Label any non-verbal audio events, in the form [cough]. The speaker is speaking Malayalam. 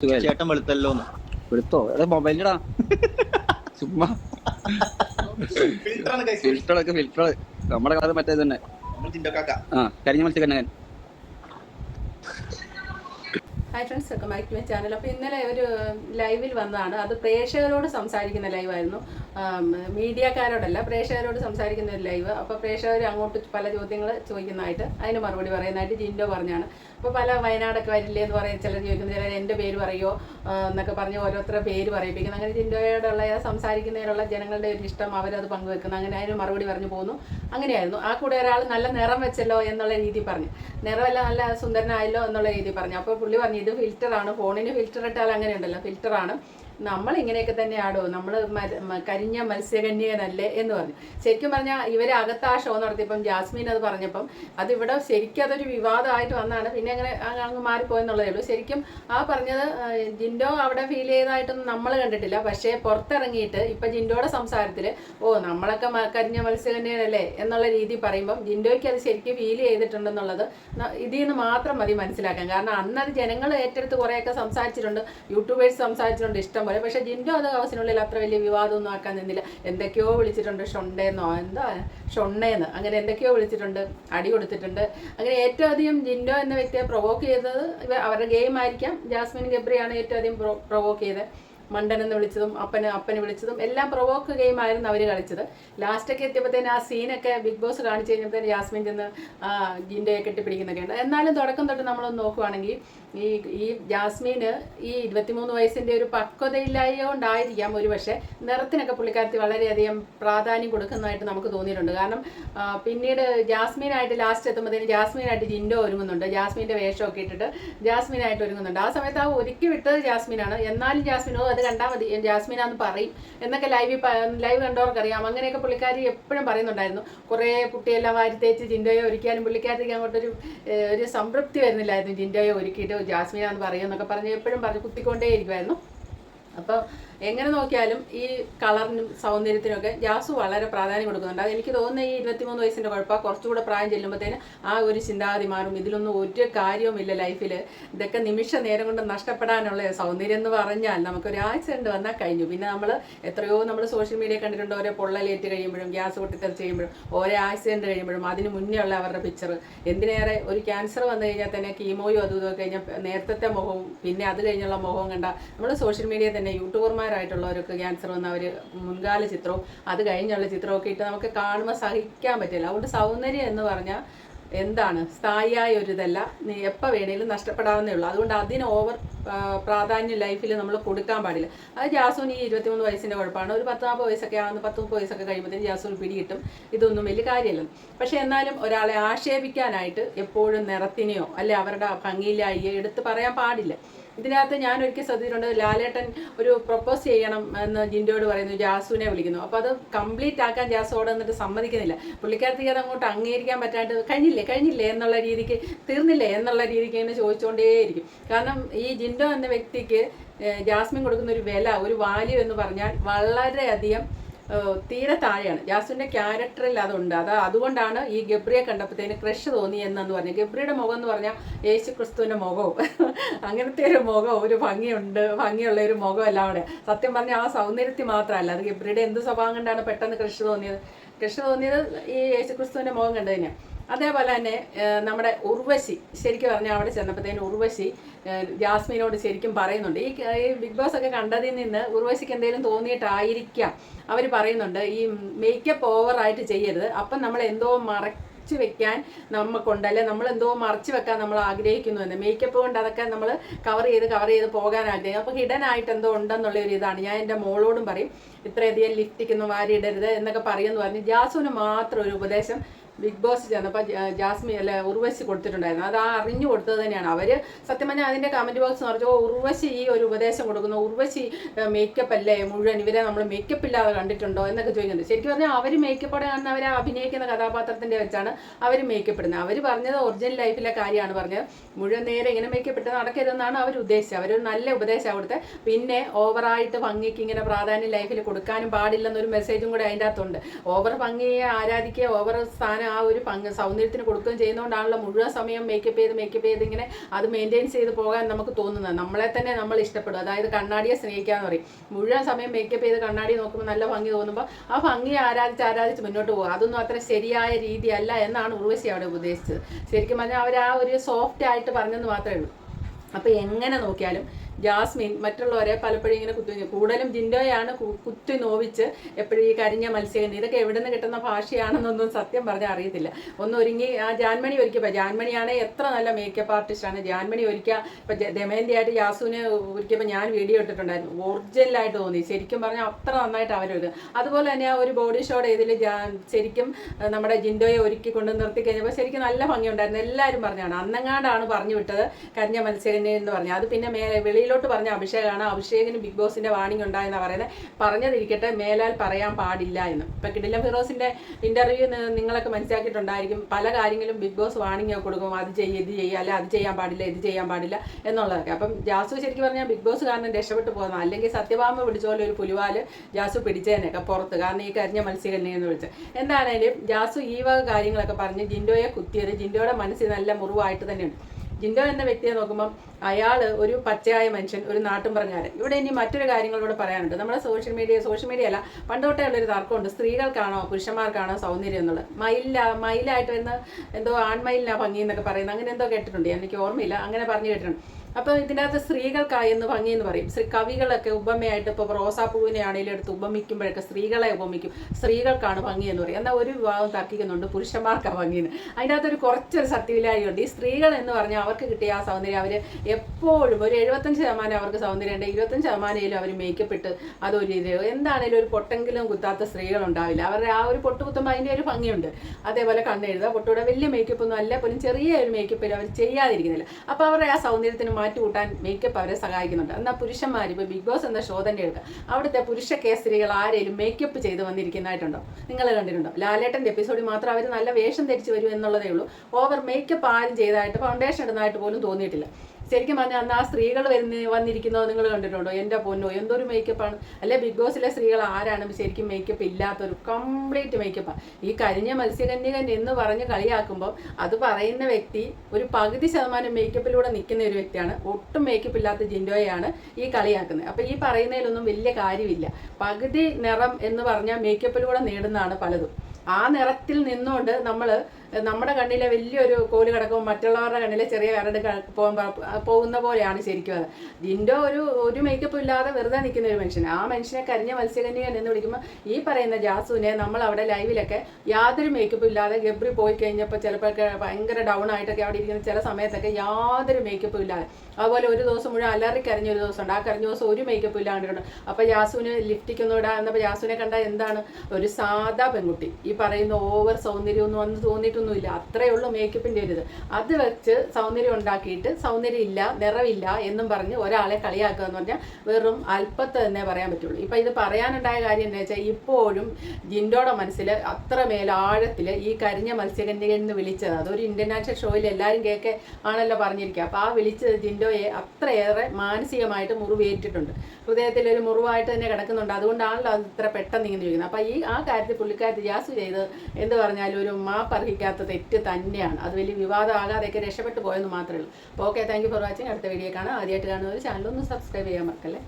ചേട്ടൻ വെളുത്തല്ലോ വെളുത്തോ? എടാ മൊബൈലിടാ ചുമ്മാ. ഫിൽറ്ററൊക്കെ ഫിൽറ്റർ നമ്മുടെ കളർ മറ്റേ തന്നെ. ആ കരിഞ്ഞ മത്സ്യക്കണ്ണൻ. Hi friends welcome back to my channel അപ്പോൾ ഇന്നലെ ഒരു ലൈവിൽ വന്നതാണ്. അത് പ്രേക്ഷകരോട് സംസാരിക്കുന്ന ലൈവായിരുന്നു മീഡിയക്കാരോടല്ല പ്രേക്ഷകരോട് സംസാരിക്കുന്ന ഒരു ലൈവ് അപ്പോൾ പ്രേക്ഷകർ അങ്ങോട്ട് പല ചോദ്യങ്ങൾ ചോദിക്കുന്നതായിട്ട് അതിന് മറുപടി പറയുന്നതായിട്ട് ജിൻഡോ പറഞ്ഞാണ്. അപ്പോൾ പല വയനാടൊക്കെ വരില്ലേ എന്ന് പറയും ചിലർ ചോദിക്കുന്നത് ചിലർ എന്റെ പേര് പറയുമോ എന്നൊക്കെ പറഞ്ഞ് ഓരോരുത്തരുടെ പേര് പറയിപ്പിക്കുന്നു. അങ്ങനെ ജിൻഡോയോടുള്ള സംസാരിക്കുന്നതിനുള്ള ജനങ്ങളുടെ ഒരു ഇഷ്ടം അവരത് പങ്കുവെക്കുന്നു. അങ്ങനെ അതിന് മറുപടി പറഞ്ഞു പോകുന്നു അങ്ങനെയായിരുന്നു. ആ കൂടെ ഒരാൾ നല്ല നിറം വെച്ചല്ലോ എന്നുള്ള രീതി പറഞ്ഞു. നിറമല്ല നല്ല സുന്ദരനായല്ലോ എന്നുള്ള രീതി പറഞ്ഞു. അപ്പോൾ പുള്ളി പറഞ്ഞു ഇത് ഫിൽറ്ററാണ് ഫോണിന് ഫിൽറ്റർ ഇട്ടാൽ അങ്ങനെ ഉണ്ടല്ലോ ഫിൽറ്ററാണ് നമ്മൾ ഇങ്ങനെയൊക്കെ തന്നെയാടോ നമ്മൾ കരിഞ്ഞ മത്സ്യകന്യകനല്ലേ എന്ന് പറഞ്ഞു. ശരിക്കും പറഞ്ഞാൽ ഇവരെ അകത്ത് ആ ഷോ നടത്തിയപ്പം ജാസ്മിൻ അത് പറഞ്ഞപ്പം അതിവിടെ ശരിക്കും അതൊരു വിവാദമായിട്ട് വന്നാണ്. പിന്നെ അങ്ങനെ അങ്ങ് മാറിപ്പോയെന്നുള്ളതേ ഉള്ളൂ. ശരിക്കും ആ പറഞ്ഞത് ജിൻഡോ അവിടെ ഫീൽ ചെയ്തതായിട്ടൊന്നും നമ്മൾ കണ്ടിട്ടില്ല. പക്ഷേ പുറത്തിറങ്ങിയിട്ട് ഇപ്പം ജിൻഡോയുടെ സംസാരത്തിൽ ഓ നമ്മളൊക്കെ കരിഞ്ഞ മത്സ്യകന്യകനല്ലേ? എന്നുള്ള രീതി പറയുമ്പം ജിൻഡോയ്ക്ക് അത് ശരിക്കും ഫീൽ ചെയ്തിട്ടുണ്ടെന്നുള്ളത് ഇതിൽ നിന്ന് മാത്രം മതി മനസ്സിലാക്കാൻ. കാരണം അന്നത് ജനങ്ങൾ ഏറ്റെടുത്ത് കുറേയൊക്കെ സംസാരിച്ചിട്ടുണ്ട്. യൂട്യൂബേഴ്സ് സംസാരിച്ചിട്ടുണ്ട്. ഇഷ്ടം പോലെ പക്ഷേ ജിൻഡോ അത് ഹൗസിനുള്ളിൽ അത്ര വലിയ വിവാദമൊന്നും ആക്കാൻ നിന്നില്ല. എന്തൊക്കെയോ വിളിച്ചിട്ടുണ്ട്. ഷൊണ്ടേന്നോ? എന്താ? ഷൊണ്ണേന്ന് അങ്ങനെ എന്തൊക്കെയോ വിളിച്ചിട്ടുണ്ട്. അടി കൊടുത്തിട്ടുണ്ട്. അങ്ങനെ ഏറ്റവും അധികം ജിൻഡോ എന്ന വ്യക്തിയെ പ്രൊവോക്ക് ചെയ്തത് അവരുടെ ഗെയിം ആയിരിക്കാം. ജാസ്മിൻ ഗബ്രിയാണ് ഏറ്റവും അധികം പ്രൊവോക്ക് ചെയ്തത്. മണ്ടൻ എന്ന് വിളിച്ചതും അപ്പന് അപ്പന് വിളിച്ചതും എല്ലാം പ്രൊവോക്ക് ഗെയിം ആയിരുന്നു അവർ കളിച്ചത്. ലാസ്റ്റൊക്കെ എത്തിയപ്പോഴത്തേന് ആ സീനൊക്കെ ബിഗ് ബോസ് കാണിച്ചു കഴിഞ്ഞപ്പോഴത്തേന് ജാസ്മിൻ ചെന്ന് ജിൻഡോയെ ജിൻഡയെ കെട്ടിപ്പിടിക്കുന്നൊക്കെ ഉണ്ട് എന്നാലും തുടക്കം തൊട്ട് നമ്മളൊന്ന് നോക്കുവാണെങ്കിൽ ഈ ഈ ജാസ്മീന് ഈ ഇരുപത്തിമൂന്ന് വയസ്സിന്റെ ഒരു പക്വതയില്ലായ കൊണ്ടായിരിക്കാം ഒരു പക്ഷേ നിറത്തിനൊക്കെ പുള്ളിക്കാരത്തി വളരെയധികം പ്രാധാന്യം കൊടുക്കുന്നതായിട്ട് നമുക്ക് തോന്നിയിട്ടുണ്ട്. കാരണം പിന്നീട് ജാസ്മീനായിട്ട് ലാസ്റ്റ് എത്തുമ്പോഴത്തേന് ജാസ്മീനായിട്ട് ജിൻഡോ ഒരുങ്ങുന്നുണ്ട്. ജാസ്മീന്റെ വേഷമൊക്കെ ഇട്ടിട്ട് ജാസ്മീനായിട്ട് ഒരുങ്ങുന്നുണ്ട്. ആ സമയത്ത് ആ ഒരുക്കി വിട്ടത് ജാസ്മീനാണ്. എന്നാലും ജാസ്മിനോ അത് കണ്ടാൽ മതി ജാസ്മീനാന്ന് പറയും. എന്നൊക്കെ ലൈവിൽ ലൈവ് കണ്ടവർക്കറിയാം. അങ്ങനെയൊക്കെ പുള്ളിക്കാരി എപ്പോഴും പറയുന്നുണ്ടായിരുന്നു. കുറേ കുട്ടിയെല്ലാം വാരി തേച്ച് ജിൻഡോയെ ഒരുക്കിയാലും പുള്ളിക്കാരിക്ക് അങ്ങോട്ടൊരു ഒരു സംതൃപ്തി വരുന്നില്ലായിരുന്നു ജിൻഡോയെ ഒരുക്കിയിട്ട്. ജാസ്മിനാന്ന് പറയുമെന്നൊക്കെ പറഞ്ഞ് എപ്പോഴും പറഞ്ഞ് കുത്തിക്കൊണ്ടേ ഇരിക്കുമായിരുന്നു അപ്പോൾ എങ്ങനെ നോക്കിയാലും ഈ കളറിനും സൗന്ദര്യത്തിനൊക്കെ ജാസു വളരെ പ്രാധാന്യം കൊടുക്കുന്നുണ്ട്. അത് എനിക്ക് തോന്നുന്ന ഈ ഇരുപത്തിമൂന്ന് വയസ്സിന്റെ കുഴപ്പം കുറച്ചുകൂടെ പ്രായം ചെല്ലുമ്പോഴത്തേന് ആ ഒരു ചിന്താഗതി മാറും. ഇതിലൊന്നും ഒരു കാര്യവുമില്ല ലൈഫിൽ ഇതൊക്കെ നിമിഷ നേരം കൊണ്ട് നഷ്ടപ്പെടാനുള്ള സൗന്ദര്യം എന്ന് പറഞ്ഞാൽ നമുക്കൊരു ആക്സിഡന്റ് വന്നാൽ കഴിഞ്ഞു. പിന്നെ നമ്മൾ എത്രയോ നമ്മൾ സോഷ്യൽ മീഡിയ കണ്ടിട്ടുണ്ട്. ഓരോ പൊള്ളലേറ്റ് കഴിയുമ്പോഴും ഗ്യാസ് പൊട്ടിത്തെറിച്ച് കഴിയുമ്പോഴും ഓരോ ആക്സിഡന്റ് കഴിയുമ്പോഴും അതിന് മുന്നേ ഉള്ള അവരുടെ പിക്ചർ എന്തിനേറെ ഒരു ക്യാൻസർ വന്നു കഴിഞ്ഞാൽ തന്നെ കീമോയോ അതും ഇതൊക്കെ കഴിഞ്ഞാൽ നേരത്തെ മുഖവും പിന്നെ അത് കഴിഞ്ഞുള്ള മുഖവും കണ്ട നമ്മൾ സോഷ്യൽ മീഡിയ തന്നെ യൂട്യൂബർമാരായിട്ടുള്ളവരൊക്കെ ക്യാൻസർ വന്ന അവർ മുൻകാല ചിത്രവും അത് കഴിഞ്ഞുള്ള ചിത്രമൊക്കെ ഇട്ട് നമുക്ക് കാണുമ്പോൾ സഹിക്കാൻ പറ്റില്ല. അതുകൊണ്ട് സൗന്ദര്യം എന്ന് പറഞ്ഞാൽ എന്താണ്? സ്ഥായിയായ ഒരു ഇതല്ല. നീ എപ്പോൾ വേണേലും നഷ്ടപ്പെടാവുന്നേ ഉള്ളൂ. അതുകൊണ്ട് അതിന് ഓവർ പ്രാധാന്യം ലൈഫിൽ നമ്മൾ കൊടുക്കാൻ പാടില്ല. അത് ജാസൂൻ ഈ ഇരുപത്തിമൂന്ന് വയസ്സിന്റെ കുഴപ്പമാണ്. ഒരു പത്ത് നാൽപ്പത് വയസ്സൊക്കെ ആവുന്ന. പത്ത് മുപ്പത് വയസ്സൊക്കെ കഴിയുമ്പോഴത്തേക്കും ജാസുവിന് പിടികിട്ടും. ഇതൊന്നും വലിയ കാര്യമല്ല. പക്ഷേ എന്നാലും ഒരാളെ ആക്ഷേപിക്കാനായിട്ട് എപ്പോഴും നിറത്തിനെയോ അല്ലെ അവരുടെ ഭംഗിയിലായി എടുത്ത് പറയാൻ പാടില്ല. ഇതിനകത്ത് ഞാൻ ഒരിക്കൽ ശ്രദ്ധിച്ചിട്ടുണ്ട് ലാലേട്ടൻ ഒരു പ്രപ്പോസ് ചെയ്യണം എന്ന് ജിൻഡോയോട് പറയുന്നു ജാസുവിനെ വിളിക്കുന്നു. അപ്പോൾ അത് കംപ്ലീറ്റ് ആക്കാൻ ജാസുവോട് എന്നിട്ട് സമ്മതിക്കുന്നില്ല. പുള്ളിക്കാരത്തേക്ക് അത് അങ്ങോട്ട് അംഗീകരിക്കാൻ പറ്റാണ്ട് കഴിഞ്ഞില്ലേ കഴിഞ്ഞില്ലേ എന്നുള്ള രീതിക്ക് തീർന്നില്ലേ എന്നുള്ള രീതിക്ക് ഇങ്ങനെ ചോദിച്ചുകൊണ്ടേയിരിക്കും. കാരണം ഈ ജിൻഡോ എന്ന വ്യക്തിക്ക് ജാസ്മിൻ കൊടുക്കുന്ന ഒരു വില ഒരു വാല്യൂ എന്ന് പറഞ്ഞാൽ വളരെയധികം തീരെ താഴെയാണ്. ജാസുവിന്റെ ക്യാരക്ടറിൽ അതുണ്ട്. അത് അതുകൊണ്ടാണ് ഈ ഗബ്രിയെ കണ്ടപ്പോഴത്തേന് ക്രഷ് തോന്നി എന്നു പറഞ്ഞു. ഗബ്രിയുടെ മുഖം എന്ന് പറഞ്ഞാൽ യേശു ക്രിസ്തുവിന്റെ മുഖവും. [laughs] അങ്ങനത്തെ ഒരു മുഖം ഒരു ഭംഗിയുണ്ട് ഭംഗിയുള്ള ഒരു മുഖം മുഖമല്ല അവിടെ. സത്യം പറഞ്ഞാൽ ആ സൗന്ദര്യത്തിൽ മാത്രമല്ല അത് ഗബ്രിയുടെ എന്ത് സ്വഭാവം കൊണ്ടാണ് പെട്ടെന്ന് ക്രഷ് തോന്നിയത്? ക്രഷ് തോന്നിയത് ഈ യേശു ക്രിസ്തുവിന്റെ മുഖം കണ്ടു തന്നെയാണ് അതേപോലെ തന്നെ നമ്മുടെ ഉർവശി ശരിക്കും പറഞ്ഞാൽ അവിടെ ചെന്നപ്പോഴത്തേന് ഉർവശി ജാസ്മിനോട് ശരിക്കും പറയുന്നുണ്ട്. ഈ ബിഗ് ബോസ് ഒക്കെ കണ്ടതിൽ നിന്ന് ഉർവശിക്ക് എന്തെങ്കിലും തോന്നിയിട്ടായിരിക്കാം. അവർ പറയുന്നുണ്ട് ഈ മേക്കപ്പ് ഓവറായിട്ട് ചെയ്യരുത്. അപ്പം നമ്മൾ എന്തോ മറച്ചു വെക്കാൻ നമുക്കുണ്ട് അല്ലെ നമ്മൾ എന്തോ മറച്ചു വെക്കാൻ നമ്മൾ ആഗ്രഹിക്കുന്നു എന്ന്. മേക്കപ്പ് കൊണ്ട് അതൊക്കെ നമ്മൾ കവർ ചെയ്ത് കവർ ചെയ്ത് പോകാൻ ആഗ്രഹിക്കും അപ്പോൾ ഹിഡൻ ആയിട്ട് എന്തോ ഉണ്ടെന്നുള്ള ഒരു ഇതാണ്. ഞാൻ എന്റെ മോളോടും പറയും ഇത്രയധികം ലിഫ്റ്റിക്കൊന്നും വാരി ഇടരുത് എന്നൊക്കെ പറയുമെന്ന് പറഞ്ഞ് ജാസുവിന് മാത്രം ഒരു ഉപദേശം ബിഗ് ബോസ് ചെന്നപ്പോൾ ജാസ്മി അല്ല ഉർവശി കൊടുത്തിട്ടുണ്ടായിരുന്നു. അത് ആ അറിഞ്ഞു കൊടുത്തത് തന്നെയാണ്. അവർ സത്യം പറഞ്ഞാൽ അതിന്റെ കമന്റ് ബോക്സ് നിറച്ചു "ഓ, ഉർവശി ഈ ഒരു ഉപദേശം കൊടുക്കുന്നു. ഉർവശി മേക്കപ്പ് അല്ലേ മുഴുവൻ ഇവരെ നമ്മൾ മേക്കപ്പ് ഇല്ലാതെ കണ്ടിട്ടുണ്ടോ എന്നൊക്കെ ചോദിക്കുന്നുണ്ട്. ശരിക്കും പറഞ്ഞാൽ അവർ മേക്കപ്പോടെ കാണുന്ന അവർ അഭിനയിക്കുന്ന കഥാപാത്രത്തിന്റെ വെച്ചാണ് അവർ മേക്കപ്പ് ഇടുന്നത്. അവർ പറഞ്ഞത് ഒറിജിനൽ ലൈഫിലെ കാര്യമാണ് പറഞ്ഞത്. മുഴുവൻ നേരെ ഇങ്ങനെ മേക്കപ്പ് നടക്കരുതെന്നാണ് അവർ ഉദ്ദേശിച്ചത്. അവരൊരു നല്ല ഉപദേശം അവിടുത്തെ പിന്നെ ഓവറായിട്ട് ഭംഗിക്ക് ഇങ്ങനെ പ്രാധാന്യം ലൈഫിൽ കൊടുക്കാനും പാടില്ലെന്നൊരു മെസ്സേജും കൂടെ അതിന്റെ അകത്തുണ്ട്. ഓവർ ഭംഗിയെ ആരാധിക്കുക ഓവർ സ്ഥാനം ആ ഒരു പങ്ക് സൗന്ദര്യത്തിന് കൊടുക്കുകയും ചെയ്യുന്നതുകൊണ്ടാണല്ലോ മുഴുവൻ സമയം മേക്കപ്പ് ചെയ്ത് മേക്കപ്പ് ചെയ്ത് ഇങ്ങനെ അത് മെയിന്റെയിൻ ചെയ്ത് പോകാൻ നമുക്ക് തോന്നുന്നത്. നമ്മളെ തന്നെ നമ്മൾ ഇഷ്ടപ്പെടും. അതായത് കണ്ണാടിയെ സ്നേഹിക്കാന്ന് പറയും. മുഴുവൻ സമയം മേക്കപ്പ് ചെയ്ത് കണ്ണാടി നോക്കുമ്പോൾ നല്ല ഭംഗി തോന്നുമ്പോൾ ആ ഭംഗി ആരാധിച്ച് ആരാധിച്ച് മുന്നോട്ട് പോകുക അതൊന്നും അത്ര ശരിയായ രീതിയല്ല എന്നാണ് ഉർവശി അവിടെ ഉപദേശിച്ചത് ശരിക്കും പറഞ്ഞാൽ അവർ ആ ഒരു സോഫ്റ്റ് ആയിട്ട് പറഞ്ഞെന്ന് മാത്രമേ ഉള്ളൂ. അപ്പോൾ എങ്ങനെ നോക്കിയാലും ജാസ്മിൻ മറ്റുള്ളവരെ പലപ്പോഴും ഇങ്ങനെ കുത്തി കൂടുതലും ജിൻഡോയാണ് കുത്തി നോവിച്ച് എപ്പോഴും ഈ കരിഞ്ഞ മത്സ്യം ഇതൊക്കെ എവിടെ നിന്ന് കിട്ടുന്ന ഭാഷയാണെന്നൊന്നും സത്യം പറഞ്ഞാൽ അറിയത്തില്ല. ഒന്ന് ഒരുങ്ങി ആ ജാൻമണി ഒരുക്കിയപ്പോൾ ജാൻമണിയാണ് എത്ര നല്ല മേക്കപ്പ് ആർട്ടിസ്റ്റാണ് ജാൻമണി ഒരുക്കുക ഇപ്പം ദമയന്തി ആയിട്ട് ജാസുവിനെ ഒരുക്കിയപ്പോൾ ഞാൻ വീഡിയോ ഇട്ടിട്ടുണ്ടായിരുന്നു. ഒറിജിനലായിട്ട് തോന്നി. ശരിക്കും പറഞ്ഞാൽ അത്ര നന്നായിട്ട് അവരൊരു അതുപോലെ തന്നെ ആ ഒരു ബോഡി ഷോയുടെ ഇതിൽ ശരിക്കും നമ്മുടെ ജിൻഡോയെ ഒരുക്കി കൊണ്ട് നിർത്തി കഴിഞ്ഞപ്പോൾ ശരിക്കും നല്ല ഭംഗിയുണ്ടായിരുന്നു. എല്ലാവരും പറഞ്ഞാണ് അന്നങ്ങാണ്ടാണ് പറഞ്ഞു വിട്ടത് കരിഞ്ഞ മത്സ്യകന്യ എന്ന് പറഞ്ഞു അത് പിന്നെ മേലെ വെളിയിലോട്ട് പറഞ്ഞ അഭിഷേകാണ് അഭിഷേകിന് ബിഗ് ബോസിന്റെ വാണിംഗ് ഉണ്ടായെന്നാണ് പറയുന്നത്. പറഞ്ഞതിരിക്കട്ടെ മേലാൽ പറയാൻ പാടില്ല എന്ന്. ഇപ്പം കിഡില ഫിറോസിന്റെ ഇന്റർവ്യൂ നിങ്ങളൊക്കെ മനസ്സിലാക്കിയിട്ടുണ്ടായിരിക്കും പല കാര്യങ്ങളും ബിഗ് ബോസ് വാണിംഗ് കൊടുക്കും. അത് ചെയ്യുക ഇത് ചെയ്യുക അല്ലെ അത് ചെയ്യാൻ പാടില്ല ഇത് ചെയ്യാൻ പാടില്ല എന്നുള്ളതൊക്കെ. അപ്പം ജാസു ശരിക്കും പറഞ്ഞാൽ ബിഗ് ബോസ് കാരണം രക്ഷപ്പെട്ടു പോകുന്ന അല്ലെങ്കിൽ സത്യഭാമ പിടിച്ച പോലെ ഒരു പുലിവാൽ ജാസു പിടിച്ചതിനൊക്കെ പുറത്ത്. കാരണം ഈ കരിഞ്ഞ മത്സ്യകന്യ എന്ന് വിളിച്ച്. എന്താണേലും ജാസു ഈ വക കാര്യങ്ങളൊക്കെ പറഞ്ഞ് ജിൻഡോയെ കുത്തിയത് ജിൻഡോയുടെ മനസ്സിൽ നല്ല മുറിവായിട്ട് തന്നെയുണ്ട്. ജിൻഡോ എന്ന വ്യക്തിയെ നോക്കുമ്പോൾ അയാൾ ഒരു പച്ചയായ മനുഷ്യൻ ഒരു നാട്ടും പറഞ്ഞാരൻ ഇവിടെ ഇനി മറ്റൊരു കാര്യങ്ങളോട് പറയാനുണ്ട്. നമ്മുടെ സോഷ്യൽ മീഡിയ സോഷ്യൽ മീഡിയ അല്ല പണ്ടോട്ടേ ഉള്ളൊരു തർക്കമുണ്ട്. സ്ത്രീകൾക്കാണോ പുരുഷന്മാർക്കാണോ സൗന്ദര്യം എന്നുള്ളത്? മയില മയിലായിട്ട് വരുന്ന എന്തോ ആൺമയിലിനാ ഭംഗി എന്നൊക്കെ പറയുന്നത് അങ്ങനെ എന്തോ കേട്ടിട്ടുണ്ട്. എനിക്ക് ഓർമ്മയില്ല. അങ്ങനെ പറഞ്ഞു കേട്ടിട്ടുണ്ട്. അപ്പോൾ ഇതിനകത്ത് സ്ത്രീകൾക്കായി എന്ന് ഭംഗി എന്ന് പറയും. സ്ത്രീ കവികളൊക്കെ ഉപമയായിട്ട് ഇപ്പോൾ റോസാപ്പൂവിനെ ആണെങ്കിലും എടുത്ത് ഉപമിക്കുമ്പോഴൊക്കെ സ്ത്രീകളെ ഉപമിക്കും. സ്ത്രീകൾക്കാണ് ഭംഗി എന്ന് പറയും. എന്നാൽ ഒരു വിഭാഗം തർക്കിക്കുന്നുണ്ട്. പുരുഷന്മാർക്കാണ് ഭംഗിന്ന് അതിനകത്തൊരു കുറച്ചൊരു സത്യവിലായുണ്ട് ഈ സ്ത്രീകൾ എന്ന് പറഞ്ഞാൽ അവർക്ക് കിട്ടിയ ആ സൗന്ദര്യം അവർ എപ്പോഴും ഒരു എഴുപത്തഞ്ച് ശതമാനം അവർക്ക് സൗന്ദര്യം ഉണ്ട്. ഇരുപത്തഞ്ച് ശതമാനയിലും അവർ മേക്കപ്പ് ഇട്ട് അതൊരു ഇത്. എന്താണേലും ഒരു പൊട്ടെങ്കിലും കുത്താത്ത സ്ത്രീകൾ ഉണ്ടാവില്ല. അവരുടെ ആ ഒരു പൊട്ട് കുത്തുമ്പോൾ അതിന്റെ ഒരു ഭംഗിയുണ്ട്. അതേപോലെ കണ്ണെഴുതുക പൊട്ടൂടെ വലിയ മേക്കപ്പ് ഒന്നും അല്ല. പോലും ചെറിയ ഒരു മേക്കപ്പിൽ അവർ ചെയ്യാതിരിക്കുന്നില്ല. അപ്പോൾ അവരുടെ ആ സൗന്ദര്യത്തിന് മാറ്റി കൂട്ടാൻ മേക്കപ്പ് അവരെ സഹായിക്കുന്നുണ്ട്. എന്നാൽ പുരുഷന്മാർ ഇപ്പോൾ ബിഗ് ബോസ് എന്ന ഷോ തന്നെ എടുക്കുക. അവിടുത്തെ പുരുഷ കേസരികൾ ആരെയും മേക്കപ്പ് ചെയ്ത് വന്നിരിക്കുന്നതായിട്ടുണ്ടോ? നിങ്ങൾ കണ്ടിട്ടുണ്ടോ? ലാലേട്ടന്റെ എപ്പിസോഡിൽ മാത്രം അവർ നല്ല വേഷം ധരിച്ച് വരും എന്നുള്ളതേ ഉള്ളൂ. ഓവർ മേക്കപ്പ് ആരും ചെയ്തതായിട്ട് ഫൗണ്ടേഷൻ ഇടുന്നതായിട്ട് പോലും തോന്നിയിട്ടില്ല. ശരിക്കും പറഞ്ഞാൽ അന്ന് ആ സ്ത്രീകൾ വരുന്ന വന്നിരിക്കുന്നത് നിങ്ങൾ കണ്ടിട്ടുണ്ടോ? എന്റെ പൊന്നോ എന്തൊരു മേക്കപ്പാണ് അല്ലെ ബിഗ് ബോസിലെ സ്ത്രീകൾ ആരാണ് ശരിക്കും മേക്കപ്പ് ഇല്ലാത്തൊരു കംപ്ലീറ്റ് മേക്കപ്പാണ് ഈ കരിഞ്ഞ മത്സ്യകന്യകൻ എന്ന് പറഞ്ഞ് കളിയാക്കുമ്പോൾ അത് പറയുന്ന വ്യക്തി ഒരു പകുതി ശതമാനം മേക്കപ്പിലൂടെ നിൽക്കുന്ന ഒരു വ്യക്തിയാണ്. ഒട്ടും മേക്കപ്പ് ഇല്ലാത്ത ജിൻഡോയാണ് ഈ കളിയാക്കുന്നത്. അപ്പോൾ ഈ പറയുന്നതിലൊന്നും വലിയ കാര്യമില്ല. പകുതി നിറം എന്ന് പറഞ്ഞാൽ മേക്കപ്പിലൂടെ നേടുന്നതാണ് പലതും. ആ നിറത്തിൽ നിന്നുകൊണ്ട് നമ്മൾ നമ്മുടെ കണ്ണിലെ വലിയൊരു കോൽ കിടക്കും മറ്റുള്ളവരുടെ കണ്ണിലെ ചെറിയ കരട് പോകുന്ന പോലെയാണ് ശരിക്കും അത്. ജിൻഡോ ഒരു ഒരു മേക്കപ്പ് ഇല്ലാതെ വെറുതെ നിൽക്കുന്ന ഒരു മനുഷ്യൻ ആ മനുഷ്യനെ കരിഞ്ഞ മത്സ്യകന്യകൻ എന്ന് വിളിക്കുമ്പോൾ ഈ പറയുന്ന ജാസുവിനെ നമ്മൾ അവിടെ ലൈവിലൊക്കെ യാതൊരു മേക്കപ്പ് ഇല്ലാതെ ഗബ്രി പോയി കഴിഞ്ഞപ്പോൾ ചിലപ്പോഴൊക്കെ ഭയങ്കര ഡൗൺ ആയിട്ടൊക്കെ അവിടെ ഇരിക്കുന്ന ചില സമയത്തൊക്കെ യാതൊരു മേക്കപ്പ് ഇല്ലാതെ. അതുപോലെ ഒരു ദിവസം മുഴുവൻ അലറി കരഞ്ഞ ഒരു ദിവസം ഉണ്ട് ആ കരഞ്ഞ ദിവസം ഒരു മേക്കപ്പ് ഇല്ലാണ്ടിട്ടുണ്ട് അപ്പോൾ ജാസുവിന് ലിഫ്റ്റിക്കൊന്നും ഇടാ എന്നപ്പോൾ ജാസുവിനെ കണ്ടാൽ എന്താണ്? ഒരു സാധാ പെൺകുട്ടി. ഈ പറയുന്ന ഓവർ സൗന്ദര്യം ഒന്നും തോന്നിയിട്ടൊന്നുമില്ല. അത്രയേ ഉള്ളൂ മേക്കപ്പിന്റെ ഒരു ഇത് അത് വെച്ച് സൗന്ദര്യം ഉണ്ടാക്കിയിട്ട് സൗന്ദര്യം ഇല്ല നിറവില്ല എന്നും പറഞ്ഞ് ഒരാളെ കളിയാക്കുക എന്ന് പറഞ്ഞാൽ വെറും അല്പത്തെ തന്നെ പറയാൻ പറ്റുള്ളൂ. ഇപ്പം ഇത് പറയാനുണ്ടായ കാര്യം എന്താ വെച്ചാൽ ഇപ്പോഴും ജിൻഡോയുടെ മനസ്സിൽ അത്ര മേലാഴത്തിൽ ഈ കരിഞ്ഞ മത്സ്യകന്യക എന്ന് വിളിച്ചത് അതൊരു ഇന്റർനാഷണൽ ഷോയിൽ എല്ലാവരും കേൾക്കെ ആണല്ലോ പറഞ്ഞിരിക്കുക അപ്പോൾ ആ വിളിച്ചത് ജിൻഡോയെ അത്രയേറെ മാനസികമായിട്ട് മുറിവേറ്റിട്ടുണ്ട്. ഹൃദയത്തിൽ ഒരു മുറിവായിട്ട് തന്നെ കിടക്കുന്നുണ്ട്. അതുകൊണ്ടാണല്ലോ അത് ഇത്ര പെട്ടെന്ന് ഇങ്ങനെ ചോദിക്കുന്നത്. അപ്പോൾ ഈ ആ കാര്യത്തിൽ പുള്ളിക്കാരത്തി ജാസ് ചെയ്ത് എന്ത് പറഞ്ഞാലും ഒരു മാപ്പ് അർഹിക്കാത്ത തെറ്റ് തന്നെയാണ്. അത് വലിയ വിവാദമാകാതെയൊക്കെ രക്ഷപ്പെട്ടു പോയെന്ന് മാത്രമേ ഉള്ളൂ. Okay thank you for watching അടുത്ത വീഡിയോ കാണാം. ആദ്യമായിട്ട് കാണുന്നവർ ചാനൽ ഒന്ന് സബ്സ്ക്രൈബ് ചെയ്യാൻ മറക്കല്ലേ?